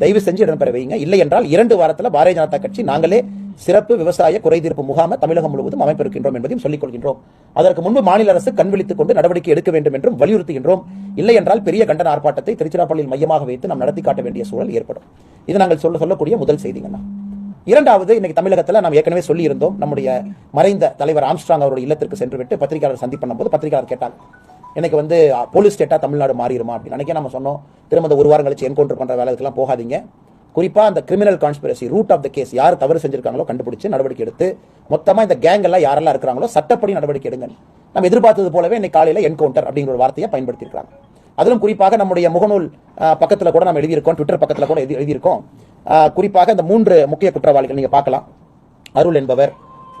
தயவு செஞ்சு இடம்பெற வைங்க இல்லை என்றால் இரண்டு வாரத்தில் பாரதிய ஜனதா கட்சி நாங்களே சிறப்பு விவசாய குறைதீர்ப்பு முகாம தமிழகம் முழுவதும் அமைப்பிருக்கின்றோம் என்பதையும் சொல்லிக் கொள்கின்றோம். அதற்கு முன்பு மாநில அரசு கண்விழித்துக் கொண்டு நடவடிக்கை எடுக்க வேண்டும் என்றும் வலியுறுத்துகின்றோம். இல்லை என்றால் பெரிய கண்டன ஆர்ப்பாட்டத்தை திருச்சிராப்பள்ளியில் மையமாக வைத்து நாம் நடத்தி காட்ட வேண்டிய சூழல் ஏற்படும். இது நாங்கள் சொல்ல சொல்லக்கூடிய முதல் செய்திங்கண்ணா இரண்டாவது இன்னைக்கு தமிழகத்தில் நாம் ஏற்கனவே சொல்லியிருந்தோம் நம்முடைய மறைந்த தலைவர் ஆம்ஸ்ட்ராங் அவருடைய இல்லத்திற்கு சென்று விட்டு பத்திரிகையாளர் சந்திப்பு பண்ணும்போது பத்திரிகையாளர் கேட்டாங்க எனக்கு வந்து போலீஸ் ஸ்டேட்டா தமிழ்நாடு மாறிடுமா அப்படின்னு. நினைக்க நம்ம சொன்னோம் திரும்ப அந்த ஒரு வாரம் கழிச்சு என்கவுண்டர் பண்ற வேலைக்கெல்லாம் போகாதீங்க. குறிப்பா அந்த criminal conspiracy root of the case யார் தவறு செஞ்சிருக்காங்களோ கண்டுபிடிச்சு நடவடிக்கை எடுத்து மொத்தமா இந்த கேங் எல்லாம் யாரெல்லாம் இருக்கிறாங்களோ சட்டப்படி நடவடிக்கை எடுங்க. நம்ம எதிர்பார்த்தது போலவே இன்னைக்கு காலையில என்கவுண்டர் அப்படிங்கிற ஒரு வார்த்தையை பயன்படுத்தியிருக்காங்க அதிலும் குறிப்பாக நம்முடைய முகநூல் பக்கத்தில் கூட நம்ம எழுதியிருக்கோம் ட்விட்டர் பக்கத்தில் கூட எழுதி- எழுதியிருக்கோம். குறிப்பாக இந்த மூன்று முக்கிய குற்றவாளிகள் நீங்க பார்க்கலாம். அருள் என்பவர்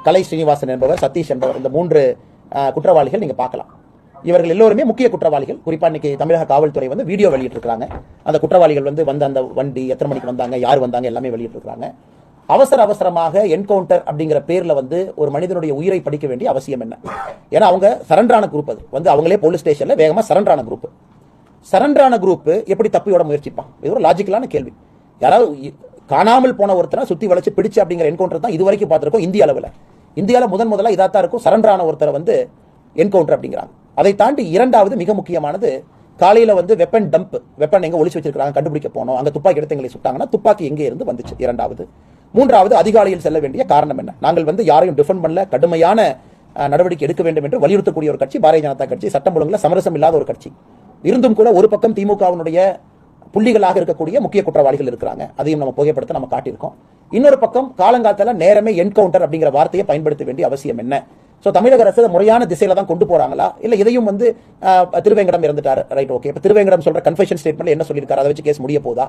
கலை ஸ்ரீனிவாசன் என்பவர் சதீஷ் என்பவர் இந்த மூன்று குற்றவாளிகள் நீங்க பார்க்கலாம். இவர்கள் எல்லோருமே முக்கிய குற்றவாளிகள். குறிப்பா இன்னைக்கு தமிழக காவல்துறை வந்து வீடியோ வெளியிட்டிருக்காங்க அந்த குற்றவாளிகள் வந்து வந்த அந்த வண்டி எத்தனை மணிக்கு வந்தாங்க யார் வந்தாங்க எல்லாமே வெளியிட்டிருக்காங்க அவசர அவசரமாக என்கவுண்டர் அப்படிங்கிற பேர்ல வந்து ஒரு மனிதனுடைய உயிரை படிக்க வேண்டிய அவசியம் என்ன? ஏன்னா அவங்க சரண்டரான குரூப் அது. வந்து அவங்களே போலீஸ் ஸ்டேஷன்ல வேகமா சரண்டரான குரூப் சரண்டரான குரூப் எப்படி தப்பியோட முயற்சிப்பான்? இது ஒரு லாஜிக்கலான கேள்வி. யாராவது காணாமல் போன ஒருத்தரை சுத்தி வளைச்சு பிடிச்சு அப்படிங்கிற என்கவுண்டர் தான் இது வரைக்கும் பார்த்துருக்கோம் இந்திய அளவில். இந்தியாவில் முதன் முதலாக இதாக தான் இருக்கும். சரண்டரான ஒருத்தரை வந்து என்கவுண்டர் அப்படிங்கிறாங்க. அதை தாண்டி இரண்டாவது மிக முக்கியமானது காலையில் வந்து வெப்பன் டம்ப் வெப்பன் எங்கே ஒழிச்சு வச்சிருக்காங்க கண்டுபிடிக்க போனோம். அங்கே துப்பாக்கி எடுத்து எங்களை சுட்டாங்கன்னா துப்பாக்கி எங்கே இருந்து வந்துச்சு? இரண்டாவது. மூன்றாவது அதிகாலையில் செல்ல வேண்டிய காரணம் என்ன? நாங்கள் வந்து யாரையும் டிஃபெண்ட் பண்ணல. கடுமையான நடவடிக்கை எடுக்க வேண்டும் என்று வலியுறுத்தக்கூடிய ஒரு கட்சி பாரதிய ஜனதா கட்சி. சட்டம் ஒழுங்கில் சமரசம் இல்லாத ஒரு கட்சி. இருந்தும் கூட ஒரு பக்கம் திமுகவினுடைய புள்ளிகளாக இருக்கக்கூடிய முக்கிய குற்றவாளிகள் இருக்கிறாங்க. அதையும் நம்ம புகைப்படத்தை நம்ம காட்டியிருக்கோம். இன்னொரு பக்கம் காலங்காலத்தில் நேரமே என்கவுண்டர் அப்படிங்கிற வார்த்தையை பயன்படுத்த வேண்டிய அவசியம் என்ன? ஸோ தமிழக அரசு முறையான திசையில தான் கொண்டு போறாங்களா? இல்ல இதையும் வந்து திருவேங்கடம் இறந்துட்டாரு. ரைட் ஓகே இப்போ திருவேங்கடம் சொல்ற கன்ஃபெஷன் ஸ்டேட்மெண்ட் என்ன சொல்லியிருக்காரு? அதை வச்சு கேஸ் முடிய போதா?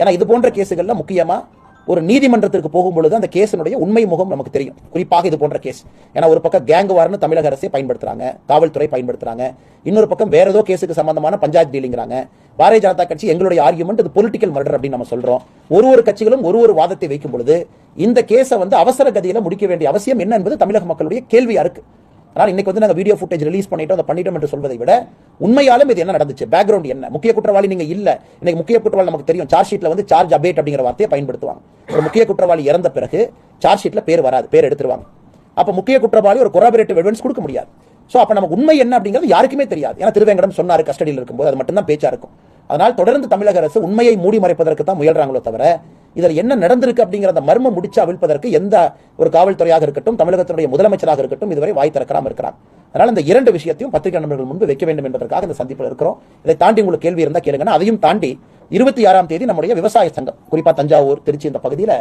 ஏன்னா இது போன்ற கேஸுகள்ல முக்கியமா ஒரு நீதிமன்றத்திற்கு போகும் பொழுது அந்த கேஸினுடைய உண்மை முகம் நமக்கு தெரியும். குறிப்பாக இது போன்ற கேஸ் ஏன்னா ஒரு பக்கம் கேங் வார்னு தமிழக அரசே பயன்படுத்துறாங்க. காவல்துறை பயன்படுத்துறாங்க. இன்னொரு பக்கம் வேற ஏதோ கேஸுக்கு சம்பந்தமான பஞ்சாயத்து டீலிங்கிறாங்க பாரதிய ஜனதா கட்சி எங்களுடைய ஆர்குமெண்ட் இது பொலிட்டிக்கல் மர்டர் அப்படின்னு நம்ம சொல்றோம். ஒரு ஒரு கட்சிகளும் ஒரு ஒரு வாதத்தை வைக்கும் பொழுது இந்த கேஸை வந்து அவசர கதியில முடிக்க வேண்டிய அவசியம் என்ன என்பது தமிழக மக்களுடைய கேள்வியா இருக்கு. ஆனால் இன்னைக்கு வந்து நாங்கள் வீடியோ ஃபுட்டேஜ் ரிலீஸ் பண்ணிட்டோம் அதை பண்ணிட்டோம் என்று சொல்வதை விட உண்மையாலும் இது என்ன நடந்துச்சு? பேக்ரவுண்ட் என்ன? முக்கிய குற்றவாளி நீங்க இல்ல. இன்னைக்கு முக்கிய குற்றவாளி நமக்கு தெரியும். சார்ஜ் ஷீட்ல வந்து சார்ஜ் அபேட் அப்படிங்கிற வார்த்தையை பயன்படுத்துவாங்க. ஒரு முக்கிய குற்றவாளி இறந்த பிறகு சார்ஜ் ஷீட்ல பேர் வராது பேர் எடுத்துருவாங்க. அப்ப முக்கிய குற்றவாளி ஒரு கொராபரேட்டிவ் எவிடன்ஸ் கொடுக்க முடியாது. சோ அப்ப நமக்கு உண்மை என்ன அப்படிங்கிறது யாருக்குமே தெரியாது. ஏன்னா திருவேங்கடம் சொன்னார் கஸ்டடியில் இருக்கும்போது அது மட்டும்தான் பேச்சா இருக்கும். அதனால் தொடர்ந்து தமிழக அரசு உண்மையை மூடி மறைப்பதற்கு தான் முயல்றாங்களோ தவிர இதில் என்ன நடந்திருக்கு அப்படிங்கிற அந்த மர்மம் முடிச்சு அவிழ்ப்பதற்கு எந்த ஒரு காவல்துறையாக இருக்கட்டும் தமிழகத்தினுடைய முதலமைச்சராக இருக்கட்டும் இதுவரை வாய் திறக்காமல் இருக்கிறார். அதனால் இந்த இரண்டு விஷயத்தையும் பத்திரிகை நண்பர்கள் முன்பு வைக்க வேண்டும் என்பதற்காக இந்த சந்திப்பில் இருக்கிறோம். இதை தாண்டி உங்களுக்கு கேள்வி இருந்தால் கேளுங்கன்னா அதையும் தாண்டி இருபத்தி ஆறாம் தேதி நம்முடைய விவசாய சங்கம் குறிப்பா தஞ்சாவூர் திருச்சி இந்த பகுதியில்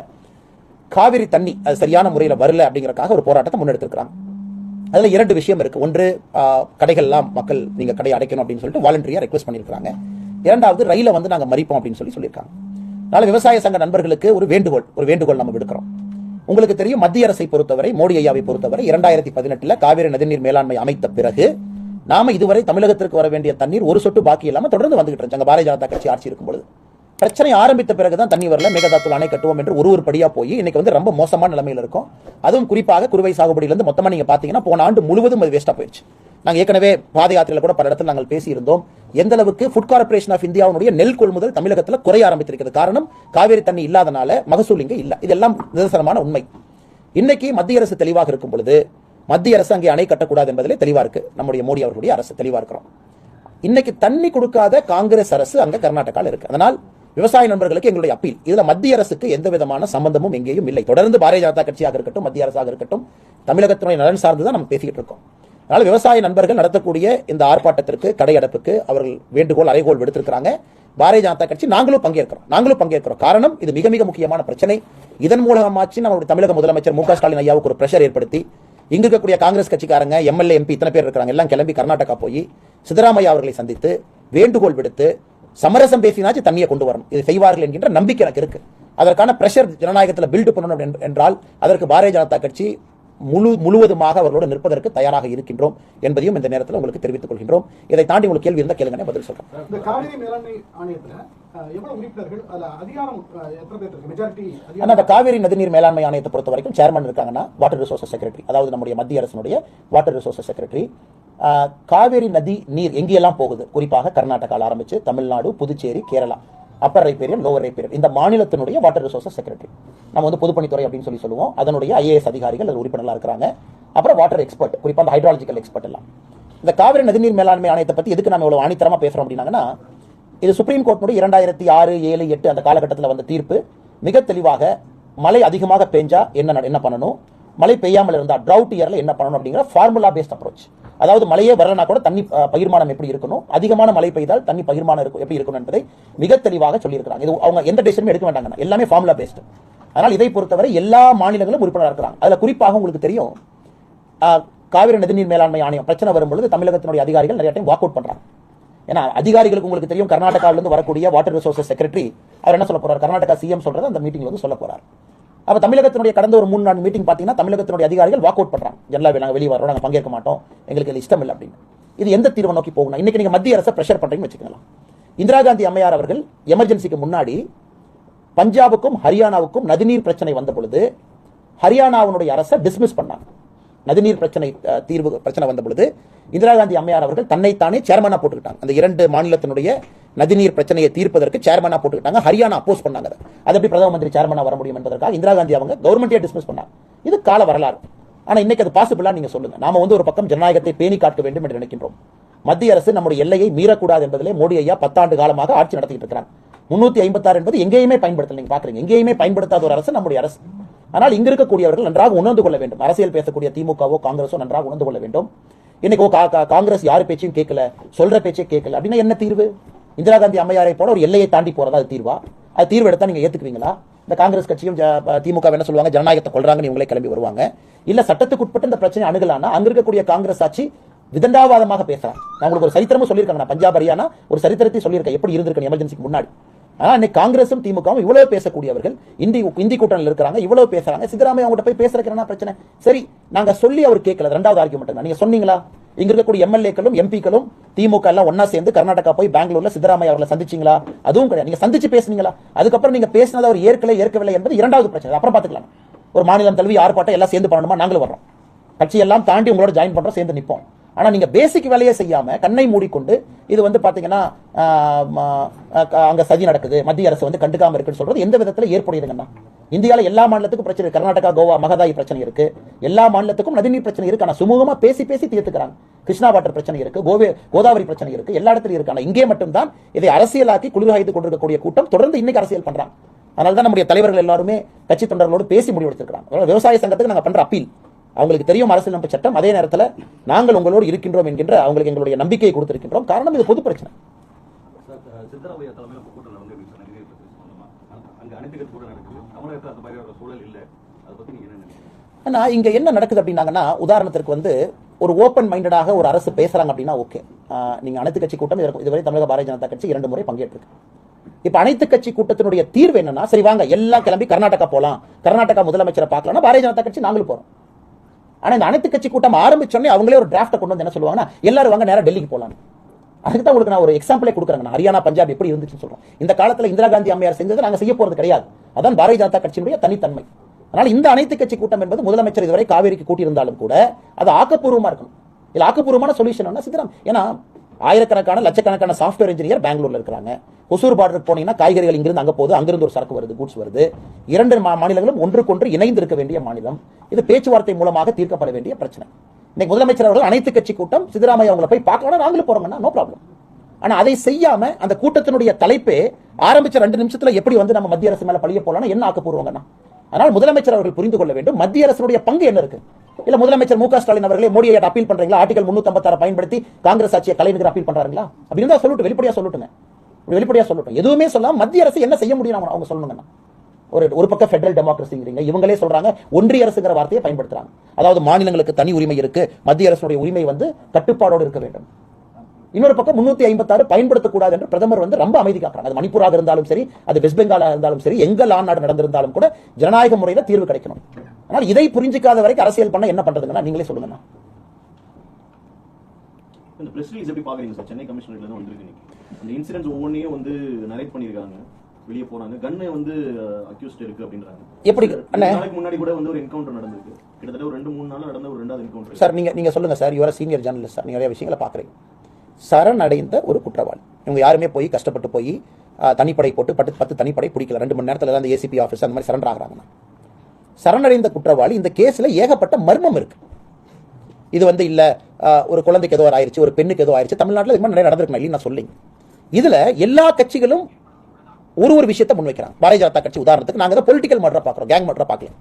காவிரி தண்ணி அது சரியான முறையில் வரல அப்படிங்கறதுக்காக ஒரு போராட்டத்தை முன்னெடுத்திருக்கிறாங்க. அதில் இரண்டு விஷயம் இருக்கு. ஒன்று கடைகள்லாம் மக்கள் நீங்கள் கடை அடைக்கணும் அப்படின்னு சொல்லிட்டு வாலண்டரியா ரெக்வஸ்ட் பண்ணியிருக்காங்க இரண்டாவது ரயில வந்து நாங்கள் மறிப்போம் அப்படின்னு சொல்லி சொல்லியிருக்காங்க. நாலு விவசாய சங்க நண்பர்களுக்கு ஒரு வேண்டுகோள் ஒரு வேண்டுகோள் நம்ம விடுக்கிறோம். உங்களுக்கு தெரியும் மத்திய அரசை பொறுத்தவரை மோடி ஐயாவை பொறுத்தவரை இரண்டாயிரத்தி பதினெட்டுல காவிரி நதிநீர் மேலாண்மை அமைத்த பிறகு நாம இதுவரை தமிழகத்திற்கு வர வேண்டிய தண்ணீர் ஒரு சொட்டு பாக்கி இல்லாமல் தொடர்ந்து வந்துகிட்டு இருந்துச்சு. பாரதிய ஜனதா கட்சி ஆட்சி இருக்கும் பொழுது பிரச்சனை ஆரம்பித்த பிறகுதான் தண்ணி வரல மேகதாத்துல அணை கட்டுவோம் என்று ஒரு ஒரு படியா போய் இன்னைக்கு வந்து ரொம்ப மோசமான நிலைமையில இருக்கும். அதுவும் குறிப்பாக குறுவை சாகுபடியிலிருந்து மொத்தமாக மொத்தமா நீங்க பாத்தீங்கன்னா போன ஆண்டு முழுவதும் அது வேஸ்டா போயிடுச்சு நாங்க ஏற்கனவே பாத யாத்திரையில கூட பல இடத்துல நாங்கள் பேசியிருந்தோம். எந்த அளவுக்கு ஃபுட் கார்ப்பரேஷன் ஆஃப் இந்தியாவுடைய நெல் கொள்முதல் தமிழகத்துல குறைய ஆரம்பித்திருக்கிறது. காரணம் காவேரி தண்ணி இல்லாதனால மகசூல் இங்க இல்ல. இதெல்லாம் நிதர்சனமான உண்மை. இன்னைக்கு மத்திய அரசு தெளிவாக இருக்கும் பொழுது மத்திய அரசு அங்கே அணை கட்டக்கூடாது என்பதிலே தெளிவா இருக்கு. நம்முடைய மோடி அவர்களுடைய அரசு தெளிவா இருக்கிறோம். இன்னைக்கு தண்ணி கொடுக்காத காங்கிரஸ் அரசு அங்க கர்நாடகாவில் இருக்கு. அதனால் விவசாய நண்பர்களுக்கு எங்களுடைய அப்பீல். இதுல மத்திய அரசுக்கு எந்த விதமான சம்பந்தமும் எங்கேயும் இல்லை. தொடர்ந்து பாரதிய ஜனதா கட்சியாக இருக்கட்டும் மத்திய அரசாக இருக்கட்டும் தமிழகத்தினுடைய நலன் சார்ந்து தான் நம்ம பேசிக்கிட்டு இருக்கோம். அதனால விவசாய நண்பர்கள் நடத்தக்கூடிய இந்த ஆர்ப்பாட்டத்திற்கு கடையடைப்புக்கு அவர்கள் வேண்டுகோள் அறைகோள் விடுத்திருக்கிறாங்க. பாரதிய ஜனதா கட்சி நாங்களும் பங்கேற்கிறோம். நாங்களும் பங்கேற்கிறோம். காரணம் இது மிக மிக முக்கியமான பிரச்சனை. இதன் மூலமாச்சு நம்மளுடைய தமிழக முதலமைச்சர் மு க ஸ்டாலின் ஐயாவுக்கு ஒரு பிரஷர் ஏற்படுத்தி இங்க இருக்கக்கூடிய காங்கிரஸ் கட்சிக்காரங்க எம்எல்ஏ எம்பி இத்தனை பேர் இருக்கிறாங்க. எல்லாம் கிளம்பி கர்நாடகா போய் சித்தராமையா அவர்களை சந்தித்து வேண்டுகோள் விடுத்து சமரசம் பேசினாச்சு தண்ணியை கொண்டு வரணும். இது செய்வார்கள் என்கின்ற நம்பிக்கை எனக்கு இருக்கு. அதற்கான பிரஷர் ஜனநாயகத்தில் பில்டு பண்ணணும் என்று- என்றால் அதற்கு பாரதிய ஜனதா கட்சி முழு முழுவதுமாக அவர்களோடு நிற்பதற்கு தயாராக இருக்கின்றோம் என்பதையும் இந்த நேரத்தில் உங்களுக்கு தெரிவித்துக் கொள்கின்றோம். இதை தாண்டி உங்களுக்கு கேள்வி இருந்தால் கேளுங்க பதில் சொல்றேன். இந்த காவிரி மேலாண்மை ஆணையத்துல அந்த காவேரி நதிநீர் மேலாண்மை ஆணையத்தை பொறுத்த வரைக்கும் சேர்மன் இருக்காங்கன்னா வாட்டர் ரிசோர்சஸ் செக்ரட்டரி அதாவது நம்முடைய மத்திய அரசினுடைய வாட்டர் ரிசோர்சஸ் செக்ரட்டரி காவேரி நதி நீர் எங்கெல்லாம் போகுது? குறிப்பாக கர்நாடகாவில் ஆரம்பிச்சு Tamil Nadu Puducherry Kerala. Upper riparian lower riparian இந்த மாநிலத்தினுடைய வாட்டர் ரிசோர்சஸ் செக்ரட்டரி நம்ம வந்து பொதுப்பணித்துறை அப்படின்னு சொல்லி சொல்லுவோம். அதனுடைய ஐஏஎஸ் அதிகாரிகள் அது உறுப்பினர்களாக இருக்கிறாங்க. அப்புறம் வாட்டர் எக்ஸ்பர்ட் குறிப்பாக அந்த ஹைட்ராலஜிக்கல் எக்ஸ்பர்ட் எல்லாம். இந்த காவிரி நதிநீர் மேலாண்மை ஆணையத்தை பற்றி எதுக்கு நம்ம இவ்வளோ ஆணித்தரமாக பேசுறோம் அப்படின்னாங்கன்னா இது சுப்ரீம் கோர்ட்னுடைய இரண்டாயிரத்தி ஆறு ஏழு எட்டு அந்த காலகட்டத்தில் வந்த தீர்ப்பு மிக தெளிவாக மழை அதிகமாக பெஞ்சா என்ன என்ன பண்ணணும்? மழை பெய்யாமல் இருந்தால் ட்ரவுட் இயர்ல என்ன பண்ணணும் அப்படிங்கிற ஃபார்முலா பேஸ்ட் அப்ரோச் அதாவது மழையே வரலனா கூட தண்ணி பகிர்மானம் எப்படி இருக்கணும்? அதிகமான மழை பெய்தால் தண்ணி பகிர்மானம் இருக்கும் எப்படி இருக்கணும் என்பதை மிக தெளிவாக சொல்லியிருக்கிறாங்க. இது அவங்க எந்த டிசிஷனும் எடுக்க வேண்டாங்க எல்லாமே ஃபார்முலா பேஸ்ட் அதனால் இதை பொறுத்தவரை எல்லா மாநிலங்களும் உறுப்பினராக இருக்கிறாங்க. அதுல குறிப்பாக உங்களுக்கு தெரியும் ஆஹ், காவிரி நதிநீர் மேலாண்மை ஆணையம் பிரச்சனை வரும்பொழுது தமிழகத்தினுடைய அதிகாரிகள் நிறைய டைம் வாக் அவுட் பண்றாங்க. ஏன்னா அதிகாரிகளுக்கு உங்களுக்கு தெரியும் கர்நாடகாவிலிருந்து வரக்கூடிய வாட்டர் ரிசோர்சஸ் செக்ரட்டரி அவர் என்ன சொல்ல போறார்? கர்நாடகா சிஎம் சொல்றது அந்த மீட்டிங்ல வந்து சொல்ல போறார். அப்ப தமிழகத்தினுடைய கடந்த ஒரு மூணு நாள் மீட்டிங் பாத்தீங்கன்னா தமிழகத்தினுடைய அதிகாரிகள் வாக் அவுட் பண்றாங்க. எல்லா நாங்கள் வெளியே வரோம் நாங்கள் பங்கேற்க மாட்டோம். எங்களுக்கு இஷ்டம் இல்லை அப்படின்னு. இது எந்த தீர்வை நோக்கி போகணும் இன்னைக்கு நீங்க மத்திய அரசை பிரஷர் பண்றீங்கன்னு வச்சுக்கலாம் இந்திரா காந்தி அம்மையார் அவர்கள் எமர்ஜென்சிக்கு முன்னாடி பஞ்சாபுக்கும் ஹரியானாவுக்கும் நதிநீர் பிரச்சனை வந்த பொழுது ஹரியானாவினுடைய அரசை டிஸ்மிஸ் பண்ணாங்க. நதிநீர் பிரச்சனை தீர்வு பிரச்சனை வந்த பொழுது இந்திரா காந்தி அம்மையார் அவர்கள் தன்னைத்தானே சேர்மனா போட்டுக்கிட்டாங்க. அந்த இரண்டு மாநிலத்தினுடைய நதிநீர் பிரச்சனையை தீர்ப்பதற்கு சேர்மனாக போட்டுக்கிட்டாங்க. ஹரியானா அப்போஸ் பண்ணாங்க அதை. அது எப்படி பிரதம மந்திரி சேர்மனா வர முடியும் என்பதற்காக இந்திரா காந்தி அவங்க கவர்மெண்ட்டே டிஸ்மிஸ் பண்ணாங்க. இது கால வரலாறு. ஆனால் இன்னைக்கு அது பாசிபிளாக நீங்கள் சொல்லுங்க. நாம வந்து ஒரு பக்கம் ஜனநாயகத்தை பேணி காக்க வேண்டும் என்று நினைக்கின்றோம். மத்திய அரசு நம்முடைய எல்லையை மீறக்கூடாது என்பதிலே மோடி ஐயா பத்தாண்டு காலமாக ஆட்சி நடத்திட்டு இருக்கிறார். முன்னூத்தி ஐம்பத்தாறு என்பது எங்கேயுமே பயன்படுத்தல. நீங்க பாக்குறீங்க எங்கேயுமே பயன்படுத்தாத ஒரு அரசு நம்முடைய அரசு. ஆனால் இங்க இருக்கக்கூடியவர்கள் நன்றாக உணர்ந்து கொள்ள வேண்டும். அரசியல் பேசக்கூடிய திமுகவோ காங்கிரஸோ நன்றாக உணர்ந்து கொள்ள வேண்டும். இன்னைக்கு கா- கா- காங்கிரஸ் யார் பேச்சையும் கேட்கல சொல்ற பேச்சே கேட்கல. அப்படின்னா என்ன தீர்வு? இந்திரா காந்தி அம்மையாரை போல ஒரு எல்லையை தாண்டி போறதா அது தீர்வா? அது தீர்வு எடுத்தா நீங்க ஏத்துக்குவீங்களா? இந்த காங்கிரஸ் கட்சியும் ஜ- திமுக என்ன சொல்லுவாங்க? ஜனநாயகத்தை கொள்றாங்கன்னு இவங்களே கிளம்பி வருவாங்க. இல்ல சட்டத்துக்கு உட்பட்டு இந்த பிரச்சனை அணுகலான்னா அங்க இருக்கக்கூடிய காங்கிரஸ் ஆட்சி விதண்டாவாதமாக பேசுறாங்க நான் உங்களுக்கு ஒரு சரித்திரமும் சொல்லியிருக்காங்க நான் பஞ்சாப் ஹரியானா ஒரு சரித்திரத்தை சொல்லியிருக்கேன். எப்படி இருந்திருக்கேன் எமர்ஜென்சிக்கு முன்னாடி. ஆனால் இன்னைக்கு காங்கிரஸும் திமுகவும் இவ்வளவு பேசக்கூடியவர்கள் இந்தி இந்தி கூட்டணியில் இருக்கிறாங்க இவ்வளவு பேசுறாங்க. சித்தராமையா அவங்ககிட்ட போய் பேசுறதுக்கு என்ன பிரச்சனை? சரி நாங்க சொல்லி அவர் கேட்கல. ரெண்டாவது ஆர்குமெண்ட் நீங்க சொன்னீங்களா? இங்க இருக்கக்கூடிய எம்எல்ஏக்களும் எம்பிக்களும் திமுக எல்லாம் ஒன்னா சேர்ந்து கர்நாடகா போய் பெங்களூர்ல சித்தராமையா அவர்களை சந்திச்சீங்களா? அதுவும் கிடையாது. நீங்க சந்திச்சு பேசுனீங்களா? அதுக்கப்புறம் நீங்க பேசினதை அவர் ஏற்கல ஏற்கவில்லை என்பது இரண்டாவது பிரச்சனை. அப்புறம் பாத்துக்கலாம் ஒரு மாநிலம் தழுவி ஆர்ப்பாட்டம் எல்லாம் சேர்ந்து பண்ணணுமா? நாங்களும் வர்றோம். கட்சி எல்லாம் தாண்டி உங்களோட ஜாயின் பண்றோம் சேர்ந்து நிப்போம். ஆனா நீங்க பேசிக் வேலையை செய்யாம கண்ணை மூடிக்கொண்டு இது வந்து பாத்தீங்கன்னா அங்கே அங்க சதி நடக்குது. மத்திய அரசு வந்து கண்டுக்காம இருக்குன்னு சொல்றது எந்த விதத்தில் ஏற்புடையதுங்கண்ணா இந்தியால எல்லா மாநிலத்துக்கும் பிரச்சனை கர்நாடகா கோவா மகதாயி பிரச்சனை இருக்கு. எல்லா மாநிலத்துக்கும் நதிநீர் பிரச்சனை இருக்கு. ஆனால் சுமூகமா பேசி பேசி தீர்த்துக்கிறாங்க. கிருஷ்ணா வாட்டர் பிரச்சனை இருக்கு. கோவே கோதாவரி பிரச்சனை இருக்கு. எல்லா இடத்துலையும் இருக்கு. ஆனால் இங்கே மட்டும்தான் இதை அரசியலாக்கி குளிர்காய்த்து கொண்டிருக்கக்கூடிய கூட்டம் தொடர்ந்து இன்னைக்கு அரசியல் பண்றாங்க. அதனால தான் நம்முடைய தலைவர்கள் எல்லாருமே கட்சி தொண்டர்களோடு பேசி முடிவெடுத்திருக்கிறாங்க. விவசாய சங்கத்துக்கு நாங்கள் பண்ற அப்பீல். அவங்களுக்கு தெரியும் அரசியலமைப்பு சட்டம் அதே நேரத்தில் நாங்கள் உங்களோடு இருக்கின்றோம் என்கின்ற அவங்களுக்கு எங்களுடைய நம்பிக்கையை கொடுத்திருக்கின்றோம். காரணம் இது பொது பிரச்சனை. ஆனா இங்க என்ன நடக்குது அப்படின்னாங்கன்னா உதாரணத்திற்கு வந்து ஒரு ஓப்பன் மைண்டடாக ஒரு அரசு பேசுறாங்க அப்படின்னா ஓகே. நீங்க அனைத்து கட்சி கூட்டம் இதுவரை தமிழக பாரதிய ஜனதா கட்சி இரண்டு முறை பங்கேற்றிருக்கு. இப்ப அனைத்து கட்சி கூட்டத்தினுடைய தீர்வு என்னன்னா சரி வாங்க எல்லாம் கிளம்பி கர்நாடகா போலாம். கர்நாடகா முதலமைச்சரை பார்க்கலாம்னா பாரதிய ஜனதா கட்சி நாங்களும் போறோம். ஆனா இந்த அனைத்து கட்சி கூட்டம் ஆரம்பிச்சோடனே அவங்களே ஒரு டிராஃப்ட் கொண்டு வந்து என்ன சொல்லுவாங்கன்னா எல்லாரும் வாங்க நேரா டெல்லிக்கு போகலாம் அதுக்கு தான் உங்களுக்கு நான் ஒரு எக்ஸாம்பிளே கொடுக்குறேன் நான் ஹரியானா பஞ்சாப் எப்படி இருந்துச்சுன்னு சொல்றோம் இந்த காலத்துல இந்திரா காந்தி அம்மையார் செஞ்சது நாங்கள் செய்ய போறது கிடையாது. அதான் பாரதிய ஜனதா கட்சியினுடைய தனித்தன்மை. அதனால் இந்த அனைத்து கட்சி கூட்டம் என்பது முதலமைச்சர் இதுவரை காவேரிக்கு கூட்டியிருந்தாலும் கூட அது ஆக்கப்பூர்வமா இருக்கணும். இல்ல ஆக்கப்பூர்வமான சொல்யூஷன் என்ன சித்தராம். ஏன்னா ஆயிரக்கணக்கான லட்சக்கணக்கான சாஃப்ட்வேர் இன்ஜினியர் பெங்களூர்ல இருக்காங்க ஒசூர் பார்டருக்கு போனீங்கன்னா காய்கறிகள் இங்கிருந்து அங்க போகுது அங்கிருந்து ஒரு சரக்கு வருது கூட்ஸ் வருது. இரண்டு மா- மாநிலங்களும் ஒன்றுக்கொன்று இணைந்து இருக்க வேண்டிய மாநிலம். இது பேச்சுவார்த்தை மூலமாக தீர்க்கப்பட வேண்டிய பிரச்சனை. இன்னைக்கு முதலமைச்சர் அவர்கள் அனைத்து கட்சி கூட்டம் சித்தராமையா அவங்களை போய் பார்க்கலாம் நாங்களும் போறோம்னா நோ ப்ராப்ளம் ஆனா அதை செய்யாம அந்த கூட்டத்தினுடைய தலைப்பே ஆரம்பிச்ச ரெண்டு நிமிஷத்துல எப்படி வந்து நம்ம மத்திய அரசு மேல பழிய போலாம் என்ன ஆக்கப்பூர்வங்கண்ணா அதனால் முதலமைச்சர் அவர்கள் புரிந்து கொள்ள வேண்டும் மத்திய அரசுடைய பங்கு என்ன இருக்கு? இல்ல முதலமைச்சர் மு க ஸ்டாலின் அவர்களே மோடியை அப்பீல் பண்றீங்களா? ஆர்டிகல் முன்னூத்தி பயன்படுத்தி காங்கிரஸ் ஆட்சியை கலைஞர் அப்பீல் பண்றாங்களா அப்படின்னு தான் சொல்லட்டும் வெளிப்படையா சொல்லட்டுங்க. வெளிப்படையா சொல்லட்டும். எதுவுமே சொல்லாம மத்திய அரசு என்ன செய்ய முடியும் அவங்க- அவங்க ஒரு ஒரு பக்கம் ஃபெடரல் டெமோக்ரஸிங்கிறீங்க இவங்களே சொல்றாங்க ஒன்றிய அரசுங்கிற வார்த்தையை பயன்படுத்துறாங்க. அதாவது மாநிலங்களுக்கு தனி உரிமை இருக்கு மத்திய அரசுடைய உரிமை வந்து கட்டுப்பாடோடு இருக்க வேண்டும். இன்னொரு பக்கம் முன்னூத்தி ஐம்பத்தாறு பயன்படுத்தக்கூடாது என்று பிரதமர் வந்து ரொம்ப அமைதி காக்குறாங்க அது மணிப்பூராக இருந்தாலும் சரி அது வெஸ்ட் பெங்காலா இருந்தாலும் சரி எங்க லா நாடு நடந்திருந்தாலும் கூட ஜனநாயக முறையில தீர்வு கிடைக்கணும். ஆனால் இதை புரிஞ்சிக்காத வரைக்கும் அரசியல் பண்ண என்ன பண்றதுங்கன்னா நீங்களே சொல்லுங்கண்ணா. இந்த பிரஸ் ரிலீஸ் எப்படி பாக்குறீங்க சார்? சென்னை கமிஷனர்ல இருந்து வந்திருக்கு அந்த இன்சிடென்ட்ஸ் ஒவ்வொன்றையும் வந்து நரேட் பண்ணிருக்காங்க வெளியே போனாங்க கன்னு வந்து அக்யூஸ்ட் இருக்கு அப்படின்றாங்க. எப்படி? நாளைக்கு முன்னாடி கூட வந்து ஒரு என்கவுண்டர் நடந்திருக்கு. கிட்டத்தட்ட ஒரு ரெண்டு மூணு நாள் நடந்த ஒரு ரெண்டாவது என்கவுண்டர் சார் நீங்க நீங்க சொல்லுங்க sir. Your senior journalist sir. நிறைய விஷயங்களை பாக்குறீங்க சரணடைந்த ஒரு குற்றவாளி. இவங்க யாருமே போய் கஷ்டப்பட்டு போய் தனிப்படை போட்டு பத்து பத்து தனிப்படை பிடிக்கல. ரெண்டு மணி நேரத்தில் அந்த ஏசிபி ஆஃபீஸ் அந்த மாதிரி சரண்டர் ஆகிறாங்கன்னா சரணடைந்த குற்றவாளி இந்த கேஸில் ஏகப்பட்ட மர்மம் இருக்கு. இது வந்து இல்லை ஒரு குழந்தைக்கு ஏதோ ஆயிருச்சு ஒரு பெண்ணுக்கு ஏதோ ஆயிருச்சு தமிழ்நாட்டில் இது மாதிரி நிறைய நடந்திருக்கணும் இல்லைன்னு நான் சொல்லிங்க. இதில் எல்லா கட்சிகளும் ஒரு ஒரு விஷயத்தை முன்வைக்கிறாங்க. பாரதிய ஜனதா கட்சி உதாரணத்துக்கு நாங்கள் தான் பொலிட்டிக்கல் மர்டரை பார்க்குறோம் கேங் மர்டரை பார்க்கல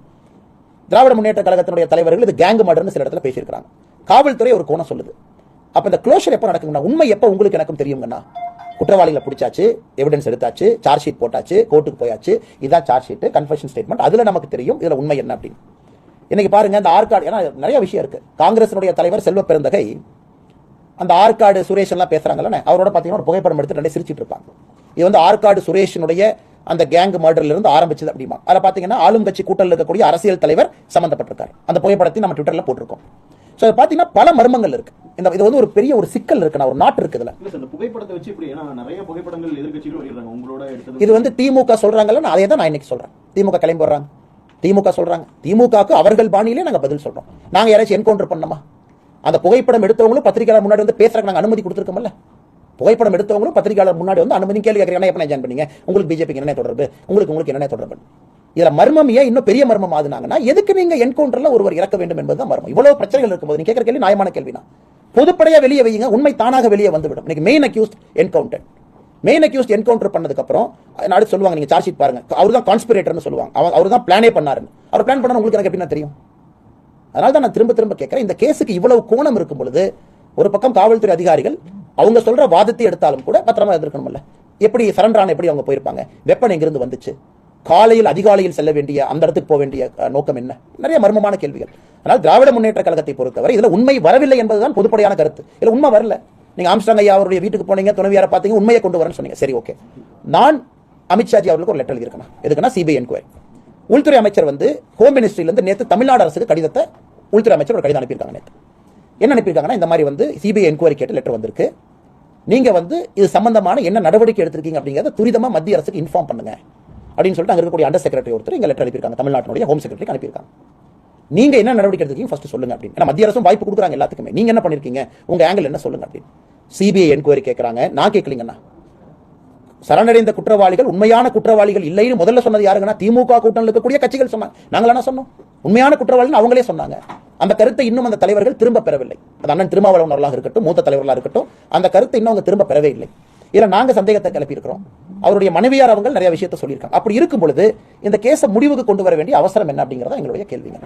திராவிட முன்னேற்ற கழகத்தினுடைய தலைவர்கள் இது கேங் மர்டர்னு சில இடத்துல பேசியிருக்காங்க காவல்துறை ஒரு கோணம் சொல்லுது. அப்ப இந்த க்ளோஷர் எப்போ நடக்குங்கண்ணா உண்மை எப்போ உங்களுக்கு எனக்கும் தெரியுங்கண்ணா குற்றவாளிகளை பிடிச்சாச்சு எவிடன்ஸ் எடுத்தாச்சு சார்ஜ் ஷீட் போட்டாச்சு கோர்ட்டுக்கு போயாச்சு இதான் சார்ஜ் ஷீட் கன்ஃபெஷன் ஸ்டேட்மெண்ட் அதுல நமக்கு தெரியும் இதுல உண்மை என்ன அப்படின்னு. இன்னைக்கு பாருங்க அந்த ஆற்காடு ஏன்னா நிறைய விஷயம் இருக்கு. காங்கிரசினுடைய தலைவர் செல்வ பெருந்தகை அந்த ஆற்காடு சுரேஷ் எல்லாம் பேசுறாங்கல்ல அவரோட பார்த்தீங்கன்னா ஒரு புகைப்படம் எடுத்து ரெண்டே சிரிச்சிட்டு இருப்பாங்க. இது வந்து ஆற்காடு சுரேஷனுடைய அந்த கேங் மர்டர்ல இருந்து ஆரம்பிச்சது அப்படிமா. அதில் பார்த்தீங்கன்னா ஆளும் கட்சி கூட்டத்தில் இருக்கக்கூடிய அரசியல் தலைவர் சம்மந்தப்பட்டிருக்காரு அந்த புகைப்படத்தை நம்ம ட்விட்டர்ல போட்டிருக்கோம். ஸோ பார்த்தீங்கன்னா பல மர்மங்கள் இருக்கு. இந்த இது வந்து ஒரு பெரிய ஒரு சிக்கல் இருக்கு. ஒரு நாட்டு சார் இந்த புகைப்படத்தை வச்சு இப்படி நிறைய புகைப்படங்கள் எதிர்க்கட்சிகள் வெளியிடுறாங்க உங்களோட இது வந்து திமுக சொல்றாங்கல்ல நான் அதே தான் நான் இன்னைக்கு சொல்றேன். திமுக கிளம்பி வர்றாங்க. திமுக சொல்றாங்க. திமுகவுக்கு அவர்கள் பாணியிலே நாங்க பதில் சொல்றோம். நாங்க யாராச்சும் என்கவுண்டர் பண்ணோமா அந்த புகைப்படம் எடுத்தவங்களும் பத்திரிகையாளர் முன்னாடி வந்து பேசுறதுக்கு நாங்க அனுமதி கொடுத்துருக்கோம்ல. புகைப்படம் எடுத்தவங்களும் பத்திரிகையாளர் முன்னாடி வந்து அனுமதி கேள்வி கேட்கறீங்க எப்ப ஜாயின் பண்ணீங்க? உங்களுக்கு பிஜேபிக்கு என்ன தொடர்பு? உங்களுக்கு உங்களுக்கு என்ன தொடர்பு? இதுல மர்மம் ஏன் இன்னும் பெரிய மர்மம் ஆகுனாங்கன்னா எதுக்கு நீங்க என்கவுண்டர்ல ஒருவர் இறக்க வேண்டும் என்பதுதான் மர்மம். இவ்வளவு பிரச்சனைகள் இருக்கும்போது நீ கேட்கற கேள்வி நியாயமான கேள்வினா. பொதுப்படையா வெளியே வைங்க உண்மை தானாக வெளியே வந்துவிடும். இன்னைக்கு main accused encounter main accused encounter பண்ணதுக்கு அப்புறம் நாடு சொல்லுவாங்க நீங்க சார்ஜ் ஷீட் பாருங்க. அவர் தான் கான்ஸ்பிரேட்டர்னு சொல்லுவாங்க. அவர் அவர் தான் பிளானே பண்ணாருன்னு. அவர் பிளான் பண்ண உங்களுக்கு எனக்கு எப்படின்னா தெரியும்? அதனால தான் நான் திரும்ப திரும்ப கேட்கிறேன் இந்த கேஸுக்கு இவ்வளவு கோணம் இருக்கும் பொழுது ஒரு பக்கம் காவல்துறை அதிகாரிகள் அவங்க சொல்ற வாதத்தை எடுத்தாலும் கூட பத்திரமா எதிர்க்கணும்ல எப்படி சரண்டரான எப்படி அவங்க போயிருப்பாங்க? வெப்பன் எங்கிருந்து வந்துச்சு? காலையில் அதிகாலையில் செல்ல வேண்டிய அந்த இடத்துக்கு போக வேண்டிய நோக்கம் என்ன? நிறைய மர்மமான கேள்விகள். அதனால் திராவிட முன்னேற்ற கழகத்தை பொறுத்தவரை இதில் உண்மை வரவில்லை என்பதுதான் பொதுப்படையான கருத்து. இதுல உண்மை வரல. நீங்க ஆம்ஸ்டாங் ஐயா அவருடைய வீட்டுக்கு போனீங்க துணைவியாரை பார்த்தீங்க உண்மையை கொண்டு வரேன்னு சொன்னீங்க. சரி ஓகே. நான் அமித்ஷாஜி அவர்களுக்கு ஒரு லெட்டர் எழுதியிருக்கேன்? எதுக்குன்னா சிபிஐ என்கொயரி உள்துறை அமைச்சர் வந்து ஹோம் மினிஸ்ட்ரியிலேருந்து நேற்று தமிழ்நாடு அரசுக்கு கடிதத்தை உள்துறை அமைச்சர் ஒரு கடிதம் அனுப்பியிருக்காங்க நேற்று என்ன அனுப்பியிருக்காங்கன்னா இந்த மாதிரி வந்து சிபிஐ என்கொயரி கேட்டு லெட்டர் வந்திருக்கு. நீங்க வந்து இது சம்பந்தமான என்ன நடவடிக்கை எடுத்திருக்கீங்க அப்படிங்கறத துரிதமாக மத்திய அரசுக்கு இன்ஃபார்ம் பண்ணுங்க. அப்படின்னு சொல்லிட்டு அங்க இருக்கக்கூடிய அண்டர் செக்ரட்டரி ஒருத்தர் இங்க லெட்டர் அனுப்பியிருக்காங்க. தமிழ்நாட்டினுடைய ஹோம் செக்ரட்டரி அனுப்பியிருக்காங்க. நீங்க என்ன நடவடிக்கை எடுத்துக்கீங்க ஃபர்ஸ்ட் சொல்லுங்க அப்படின்னு. ஏன்னா மத்திய அரசும் வாய்ப்பு கொடுக்குறாங்க எல்லாத்துக்குமே. நீங்க என்ன பண்ணிருக்கீங்க? உங்க ஆங்கிள் என்ன சொல்லுங்க அப்படின்னு. சிபிஐ என்கொயரி கேட்குறாங்க நான் கேட்கலீங்கண்ணா சரணடைந்த குற்றவாளிகள் உண்மையான குற்றவாளிகள் இல்லைன்னு முதல்ல சொன்னது யாருங்கன்னா திமுக கூட்டணியில் இருக்கக்கூடிய கட்சிகள் சொன்னாங்க நாங்களா சொன்னோம். உண்மையான குற்றவாளிகள் அவங்களே சொன்னாங்க. அந்த கருத்தை இன்னும் அந்த தலைவர்கள் திரும்ப பெறவில்லை. அது அண்ணன் திருமாவளவனர்களாக இருக்கட்டும் மூத்த தலைவர்களாக இருக்கட்டும் அந்த கருத்தை இன்னும் அவங்க திரும்ப பெறவே இல்லை. இதுல நாங்க சந்தேகத்தை கிளப்பி இருக்கிறோம் அவருடைய மனைவியார் அவங்க நிறைய விஷயத்தை சொல்லியிருக்காங்க. அப்படி இருக்கும் பொழுது இந்த கேஸை முடிவுக்கு கொண்டு வர வேண்டிய அவசரம் என்ன அப்படிங்கறத எங்களுடைய கேள்விங்க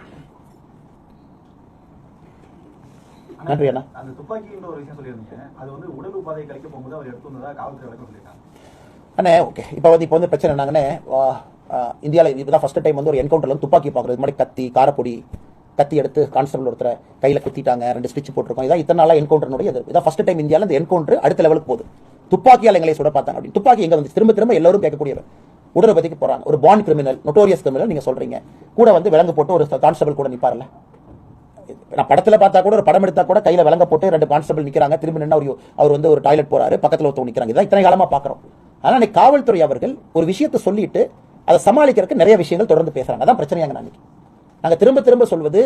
நன்றி அண்ணா. அந்த துப்பாக்கின்ற ஒரு விஷயம் சொல்லியிருந்தீங்க. அது வந்து உடல் உபாதை கழிக்க போகும்போது அவர் எடுத்து வந்ததா காவல்துறை விளக்கம் சொல்லியிருக்காங்க. அண்ணே ஓகே. இப்போ வந்து இப்போ வந்து பிரச்சனை என்னங்கண்ணே இந்தியாவில் இதுதான் ஃபர்ஸ்ட் டைம் வந்து ஒரு என்கவுண்டர்ல வந்து துப்பாக்கி பார்க்குறது. மாதிரி கத்தி காரப்பொடி கத்தி எடுத்து கான்ஸ்டபிள் ஒருத்தரை கையில் குத்திட்டாங்க ரெண்டு ஸ்டிச் போட்டிருக்கோம். இதான் இத்தனை நாளாக என்கவுண்டர்னுடைய இது. இதான் ஃபர்ஸ்ட் டைம் இந்தியாவில் இந்த என்கவுண்டர் அடுத்த லெவலுக்கு போகுது. துப்பாக்கியால் எங்களை சுட பார்த்தாங்க அப்படின்னு. துப்பாக்கி எங்க வந்து திரும்ப திரும்ப எல்லாரும் கேட்கக்கூடியவர். உடற்பதிக்கு போறாங்க ஒரு பாண்ட் கிரிமினல் நொட்டோரியஸ் கிரிமினல் நீங்க சொல்றீங்க. கூட வந்து விலங்கு போட்டு ஒரு கான்ஸ்டபிள் கூட நிப்பார்ல. நான் படத்துல பார்த்தா கூட ஒரு படம் எடுத்தா கூட கையில விலங்க போட்டு ரெண்டு கான்ஸ்டபிள் நிக்கிறாங்க. திரும்ப நின்று அவர் அவர் வந்து ஒரு டாய்லெட் போறாரு பக்கத்துல ஒருத்தவங்க நிக்கிறாங்க. இதான் இத்தனை காலமா பாக்குறோம் ஆனா காவல்துறை அவர்கள் ஒரு விஷயத்தை சொல்லிட்டு அதை சமாளிக்கிறதுக்கு நிறைய விஷயங்கள் தொடர்ந்து பேசுறாங்க. அதான் பிரச்சனையாங்க நான் நாங்கள் நாங்க திரும்ப திரும்ப சொல்வது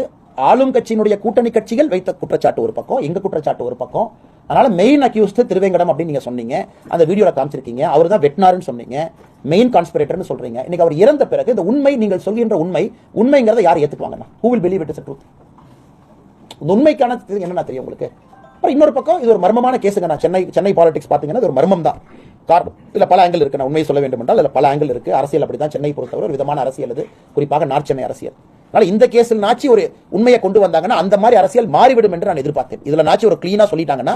ஆளும் கட்சியினுடைய கூட்டணி கட்சிகள் வைத்த குற்றச்சாட்டு ஒரு பக்கம் எங்க குற்றச்சாட்டு ஒரு பக்கம். அதனால மெயின் அக்யூஸ்ட் திருவேங்கடம் அப்படின்னு நீங்க சொன்னீங்க அந்த வீடியோவில் காமிச்சிருக்கீங்க அவர் தான் வெட்டினாருன்னு சொன்னீங்க மெயின் கான்ஸ்பிரேட்டர்னு சொல்றீங்க. இன்னைக்கு அவர் இறந்த பிறகு இந்த உண்மை நீங்கள் சொல்கின்ற உண்மை உண்மைங்கிறத யார் ஏற்றுக்குவாங்கண்ணா who will believe it is truth இந்த உண்மைக்கான என்னென்ன தெரியும் உங்களுக்கு? அப்புறம் இன்னொரு பக்கம் இது ஒரு மர்மமான கேஸுங்க நான் சென்னை சென்னை பாலிடிக்ஸ் பார்த்தீங்கன்னா ஒரு மர்மம் தான். காரணம் இல்லை பல ஆங்கிள் இருக்கு. நான் உண்மையை சொல்ல வேண்டும் என்றால் இதுல பல ஆங்கிள் இருக்கு. அரசியல் அப்படிதான் சென்னை பொறுத்தவரை ஒரு விதமான அரசியல் அது. குறிப்பாக நார்த் சென்னை அரசியல். அதனால இந்த கேஸில் நாச்சி ஒரு உண்மையை கொண்டு வந்தாங்கன்னா அந்த மாதிரி அரசியல் மாறிவிடும் என்று நான் எதிர்பார்த்தேன். இதுல நாச்சி ஒரு கிளீனா சொல்லிட்டாங்கன்னா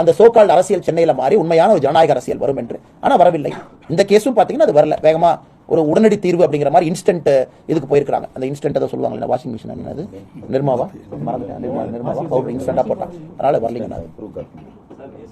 அந்த சோக்கால் அரசியல் சென்னையில மாறி உண்மையான ஒரு ஜனநாயக அரசியல் வரும் என்று. ஆனா வரவில்லை. இந்த கேஸும் பாத்தீங்கன்னா அது வரல. வேகமா ஒரு உடனடி தீர்வு அப்படிங்கிற மாதிரி இன்ஸ்டன்ட் இதுக்கு போயிருக்காங்க அந்த இன்ஸ்டன்ட் அதை சொல்லுவாங்க வாஷிங் மிஷின் என்னது? நிர்மாவா? மறந்துட்டேன். நிர்மா நிர்மாவா? பவுடர் இன்ஸ்டன்டா போட்டாங்க வரலைங்க நான்.